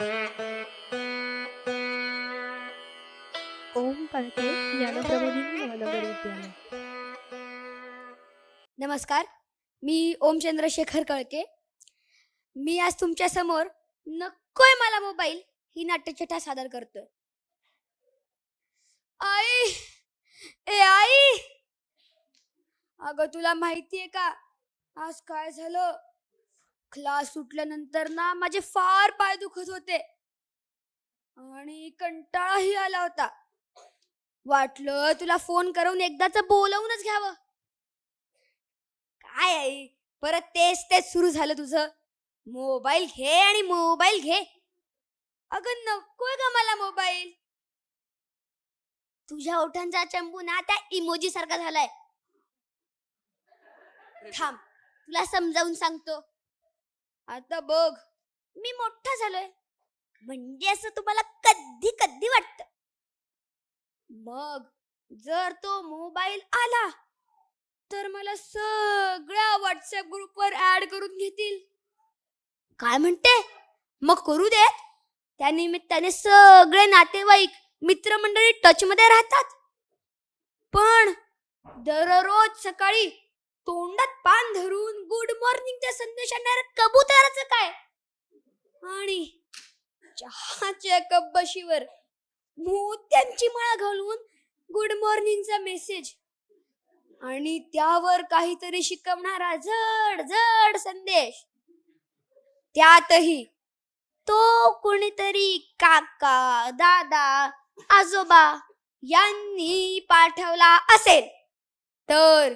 ओम नमस्कार मी ओम चंद्रशेखर कळके. मी आज तुमच्यासमोर नकोय मला मोबाईल ही नाट्यछटा सादर करतोय. आई ए आई! अगं तुला माहितीये का? आज काय झालं? क्लास सुटल्यानंतर ना माझे फार पाय दुखत होते. आणि कंटाळाही आला होता. वाटलं तुला फोन करून एकदाच बोलवूनच घ्यावं. काय आई परत तेच तेच सुरू झालं तुझं. मोबाईल घे आणि मोबाईल घे. अगं नकोय का मला मोबाईल. तुझ्या ओठांचा चंबू ना त्या इमोजी सारखा झालाय. थांब तुला समजावून सांगतो. आता बघ. मी मोठा झालोय. म्हणजे असं तुम्हाला कधी कधी वाटत. मग जर तो मोबाईल आला तर मला सगळ्या व्हॉट्सअप ग्रुपवर ऍड करून घेतील. काय म्हणते? मग करू दे त्या निमित्ताने सगळे नातेवाईक मित्रमंडळी टच मध्ये राहतात. पण दररोज सकाळी तोंडात पान धरून गुड संदेश आणणाऱ्या कबुतराचं काय? आणि चहाच्या कब्बशीवर मोत्यांची माळा घालून गुड मॉर्निंगचा मेसेज आणि त्यावर काहीतरी शिकवणारा जड जड संदेश. त्यातही तो कोणीतरी काका दादा आजोबा यांनी पाठवला असेल. तर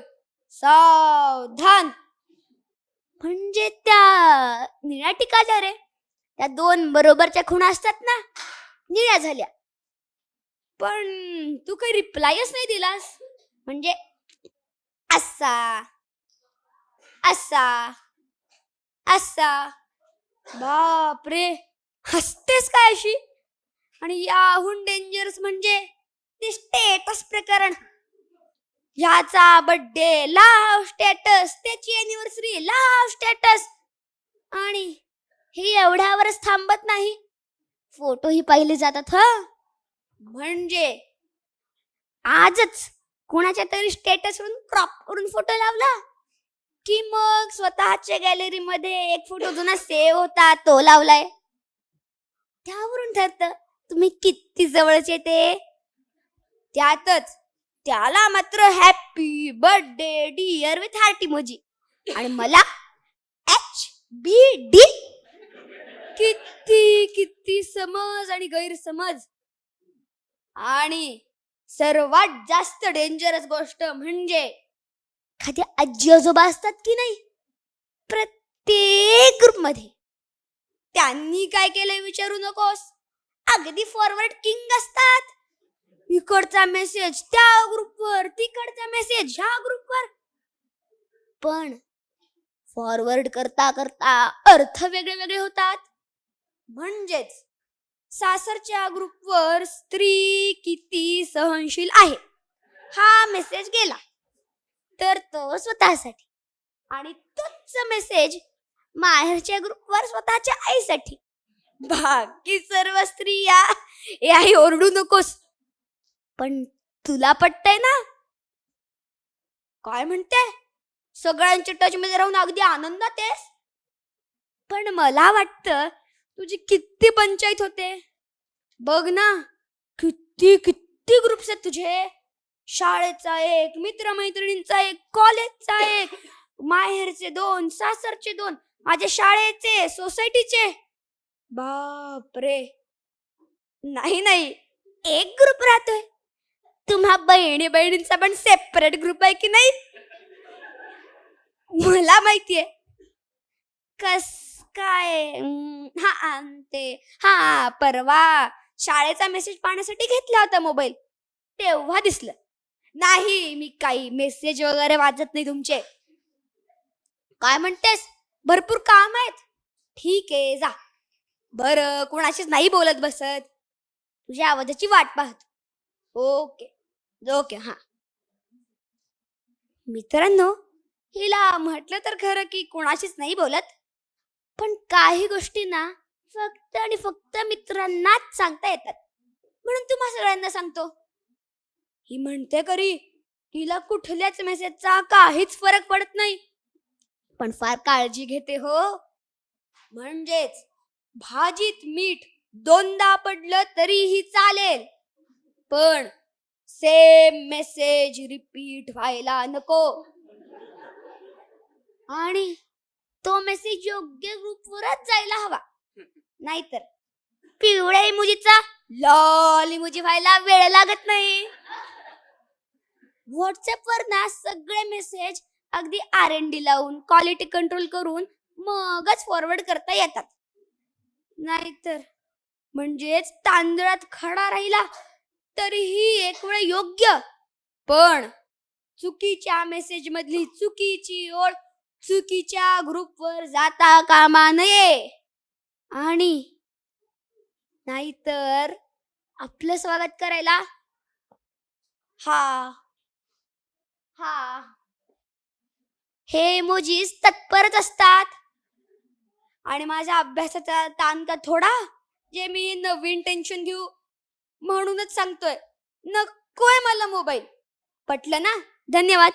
सावधान! म्हणजे त्या निळ्या टिकाल्या रे. त्या दोन बरोबरच्या खुणा असतात ना निळ्या झाल्या. पण तू काही रिप्लायच नाही दिलास. म्हणजे असा असा असा. बापरे हसतेस काय अशी? आणि याहून डेंजरस म्हणजे ते स्टेटस प्रकरण. ह्याचा बर्थडे लाव स्टेटस त्याची अॅनिव्हर्सरी लाव स्टेटस आणि हे एवढ्यावरच थांबत नाही. फोटोही पाहिले जातात ह? म्हणजे आजच कोणाच्या तरी स्टेटस वरून क्रॉप करून फोटो लावला? की मग स्वतःच्या गॅलरी मध्ये एक फोटो जुना सेव्ह होता तो लावलाय? त्यावरून ठरत तुम्ही किती जवळचे ते त्यातच त्याला मात्र happy birthday dear with hearty emoji आणि मला एच बी डी किती किती समज आणि गैरसमज. आणि सर्वात जास्त डेंजरस गोष्ट म्हणजे एखाद्या आजी आजोबा असतात की नाही? प्रत्येक ग्रुपमध्ये. त्यांनी काय केलंय विचारू नकोस. अगदी फॉरवर्ड किंग असतात. इकडचा मेसेज त्या ग्रुपवर तिकडचा मेसेज ह्या ग्रुपवर पण फॉरवर्ड करता करता अर्थ वेगळे वेगळे होतात. म्हणजेच सासरच्या ग्रुपवर स्त्री किती सहनशील आहे? हा मेसेज गेला. तर तो स्वतःसाठी. आणि तोच मेसेज माहेरच्या ग्रुपवर स्वतःच्या आईसाठी. बाकी सर्व स्त्रिया ए आई ओरडू नकोस. पण तुला पटतय ना? काय म्हणते सगळ्यांच्या टच मध्ये राहून अगदी आनंदात आहेस? पण मला वाटतं तुझी किती पंचायत होते. बघ ना किती किती ग्रुप्स आहेत तुझे. शाळेचा एक मित्रमैत्रिणींचा एक कॉलेजचा एक माहेरचे दोन सासरचे दोन माझ्या शाळेचे सोसायटीचे बापरे. नाही नाही. एक तुम्हा बहिणी बहिणींचा पण सेपरेट ग्रुप आहे की नाही? मला माहितीये. कस काय? हा ते हा परवा शाळेचा मेसेज पाहण्यासाठी घेतला होता मोबाईल तेव्हा दिसलं. नाही मी काही मेसेज वगैरे वाचत नाही तुमचे. काय म्हणतेस? भरपूर काम आहेत. ठीक आहे जा. बर कोणाशीच नाही बोलत बसत. तुझ्या आवाजाची वाट पाहत. ओके. ओके हा. मित्रांनो हिला म्हटलं तर खरं की कोणाशीच नाही बोलत पण काही गोष्टी ना फक्त आणि फक्त मित्रांनाच सांगता येतात. म्हणून तुम्हा सगळ्यांना सांगतो. ही म्हणते करी तिला कुठल्याच मेसेजचा काहीच फरक पडत नाही. पण फार काळजी घेते हो. म्हणजेच भाजीत मीठ दोनदा पडलं तरीही चालेल. पण सेम मेसेज रिपीट व्हायला नको. आणि तो मेसेज योग्य ग्रुपवरच जायला हवा. नाहीतर पिवळ्या इमोजीचा लाल इमोजी व्हायला वेळ लागत नाही. व्हॉट्सअपवर ना सगळे मेसेज अगदी आर एन डी लावून क्वालिटी कंट्रोल करून मगच फॉरवर्ड करता येतात. नाहीतर म्हणजेच तांदळात खडा राहिला. तरीही एक वेळ योग्य. पण चुकीच्या मेसेज मधली चुकीची ओळ चुकीच्या ग्रुपवर जाता कामा नये. आणि नाहीतर आपलं स्वागत करायला? हा. हा. हे इमोजीस तत्परच असतात. आणि माझ्या अभ्यासाचा ताण का थोडा? जे मी नवीन टेन्शन घेऊ म्हणूनच सांगतोय. नकोय मला मोबाईल. पटलं ना? धन्यवाद.